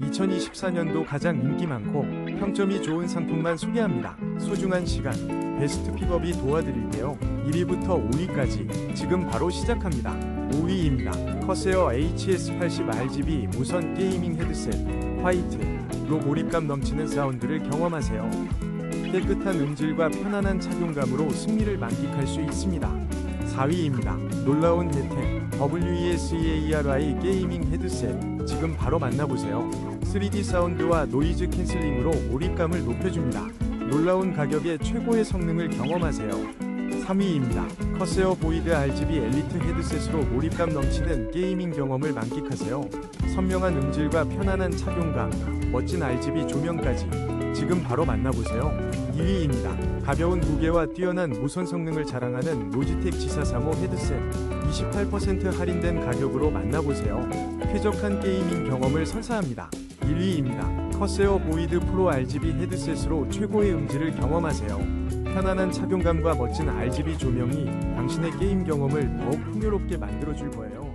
2024년도 가장 인기 많고 평점이 좋은 상품만 소개합니다. 소중한 시간, 베스트 픽업이 도와드릴게요. 1위부터 5위까지 지금 바로 시작합니다. 5위입니다. 커세어 HS80 RGB 무선 게이밍 헤드셋 화이트로 몰입감 넘치는 사운드를 경험하세요. 깨끗한 음질과 편안한 착용감으로 승리를 만끽할 수 있습니다. 4위입니다. 놀라운 혜택 WESEARI 게이밍 헤드셋 지금 바로 만나보세요. 3D 사운드와 노이즈 캔슬링으로 몰입감을 높여줍니다. 놀라운 가격에 최고의 성능을 경험하세요. 3위입니다. 커세어 보이드 RGB 엘리트 헤드셋으로 몰입감 넘치는 게이밍 경험을 만끽하세요. 선명한 음질과 편안한 착용감, 멋진 RGB 조명까지 지금 바로 만나보세요. 2위입니다. 가벼운 무게와 뛰어난 무선 성능을 자랑하는 로지텍 G435 헤드셋 28% 할인된 가격으로 만나보세요. 쾌적한 게이밍 경험을 선사합니다. 1위입니다. 커세어 보이드 프로 RGB 헤드셋으로 최고의 음질을 경험하세요. 편안한 착용감과 멋진 RGB 조명이 당신의 게임 경험을 더욱 풍요롭게 만들어줄 거예요.